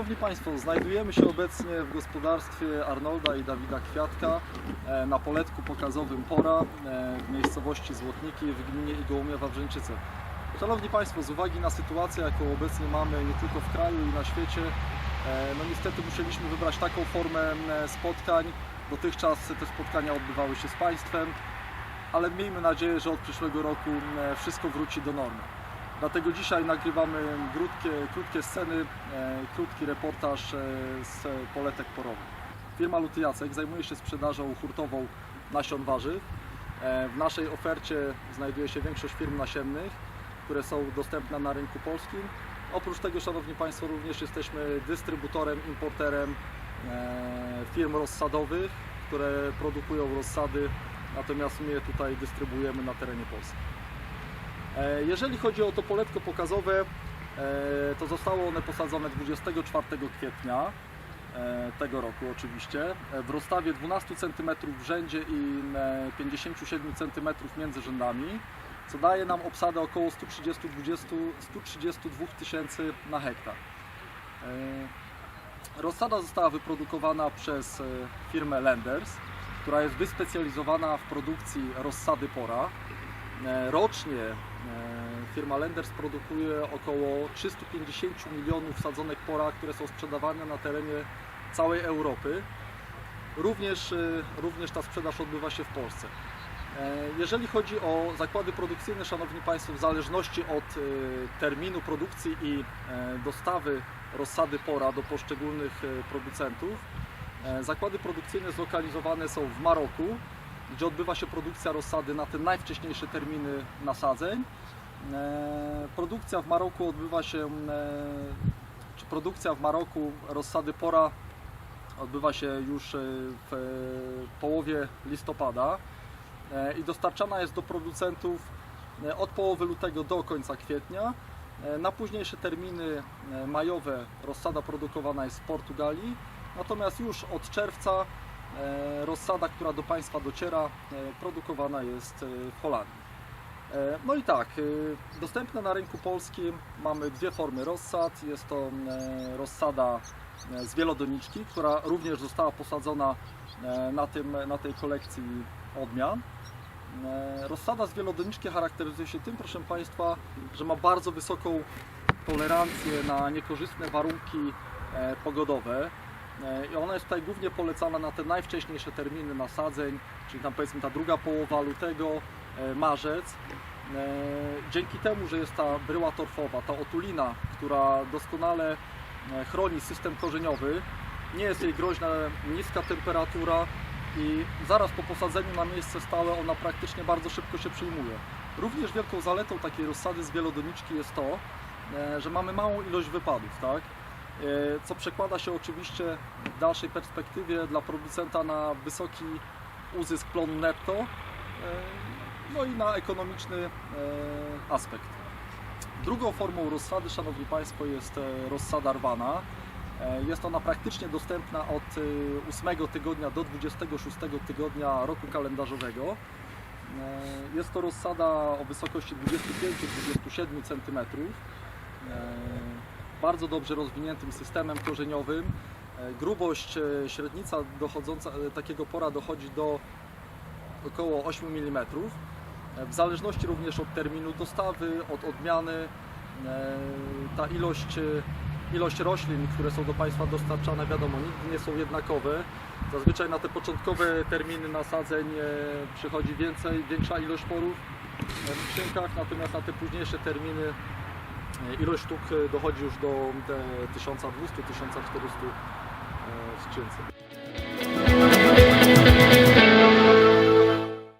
Szanowni Państwo, znajdujemy się obecnie w gospodarstwie Arnolda i Dawida Kwiatka e, na poletku pokazowym Pora e, w miejscowości Złotniki w gminie Igołomia Wawrzyńczyce. Szanowni Państwo, z uwagi na sytuację, jaką obecnie mamy nie tylko w kraju i na świecie, e, no niestety musieliśmy wybrać taką formę spotkań. Dotychczas te spotkania odbywały się z Państwem, ale miejmy nadzieję, że od przyszłego roku wszystko wróci do normy. Dlatego dzisiaj nagrywamy krótkie, krótkie sceny, e, krótki reportaż e, z poletek porowych. Firma Luty Jacek zajmuje się sprzedażą hurtową nasion warzyw. E, w naszej ofercie znajduje się większość firm nasiennych, które są dostępne na rynku polskim. Oprócz tego, Szanowni Państwo, również jesteśmy dystrybutorem, importerem firm rozsadowych, które produkują rozsady, natomiast my je tutaj dystrybuujemy na terenie Polski. E, Jeżeli chodzi o to poletko pokazowe, e, to zostało one posadzone 24 kwietnia e, tego roku oczywiście, w rozstawie 12 cm w rzędzie i e, 57 cm między rzędami, co daje nam obsadę około 130 20 132 tysięcy na hektar. Rozsada została wyprodukowana przez firmę Lenders, która jest wyspecjalizowana w produkcji rozsady pora. Rocznie firma Lenders produkuje około 350 milionów sadzonek pora, które są sprzedawane na terenie całej Europy. Również, e, również ta sprzedaż odbywa się w Polsce. E, Jeżeli chodzi o zakłady produkcyjne, Szanowni Państwo, w zależności od e, terminu produkcji i e, dostawy rozsady pora do poszczególnych e, producentów, e, zakłady produkcyjne zlokalizowane są w Maroku, gdzie odbywa się produkcja rozsady na te najwcześniejsze terminy nasadzeń. E, Produkcja w Maroku odbywa się, e, czy produkcja w Maroku rozsady pora odbywa się już e, w połowie listopada i dostarczana jest do producentów od połowy lutego do końca kwietnia. Na późniejsze terminy majowe rozsada produkowana jest w Portugalii, natomiast już od czerwca rozsada, która do Państwa dociera, e, produkowana jest e, w Holandii. E, No i tak, e, dostępne na rynku polskim mamy dwie formy rozsad. Jest to e, rozsada e, z wielodoniczki, która również została posadzona e, na, tym, na tej kolekcji odmian. E, Rozsada z wielodoniczki charakteryzuje się tym, proszę Państwa, że ma bardzo wysoką tolerancję na niekorzystne warunki e, pogodowe. E, I ona jest tutaj głównie polecana na te najwcześniejsze terminy nasadzeń, czyli tam powiedzmy ta druga połowa lutego, e, marzec. E, Dzięki temu, że jest ta bryła torfowa, ta otulina, która doskonale chroni system korzeniowy, nie jest jej groźna niska temperatura i zaraz po posadzeniu na miejsce stałe ona praktycznie bardzo szybko się przyjmuje. Również wielką zaletą takiej rozsady z wielodoniczki jest to, że mamy małą ilość wypadów, tak? E, co przekłada się oczywiście w dalszej perspektywie dla producenta na wysoki uzysk plonu netto, e, no i na ekonomiczny e, aspekt. Drugą formą rozsady, Szanowni Państwo, jest rozsada rwana. Jest ona praktycznie dostępna od e, 8 tygodnia do 26 tygodnia roku kalendarzowego. Jest to rozsada o wysokości 25-27 cm. Bardzo dobrze rozwiniętym systemem korzeniowym. E, Grubość e, średnica dochodząca, e, takiego pora dochodzi do około 8 mm. W zależności również od terminu dostawy, od odmiany, ta ilość, ilość roślin, które są do Państwa dostarczane, wiadomo, nigdy nie są jednakowe. Zazwyczaj na te początkowe terminy nasadzeń przychodzi więcej, większa ilość porów w skrzynkach, natomiast na te późniejsze terminy ilość sztuk e, dochodzi już do te 1200-1400 e, w skrzynce.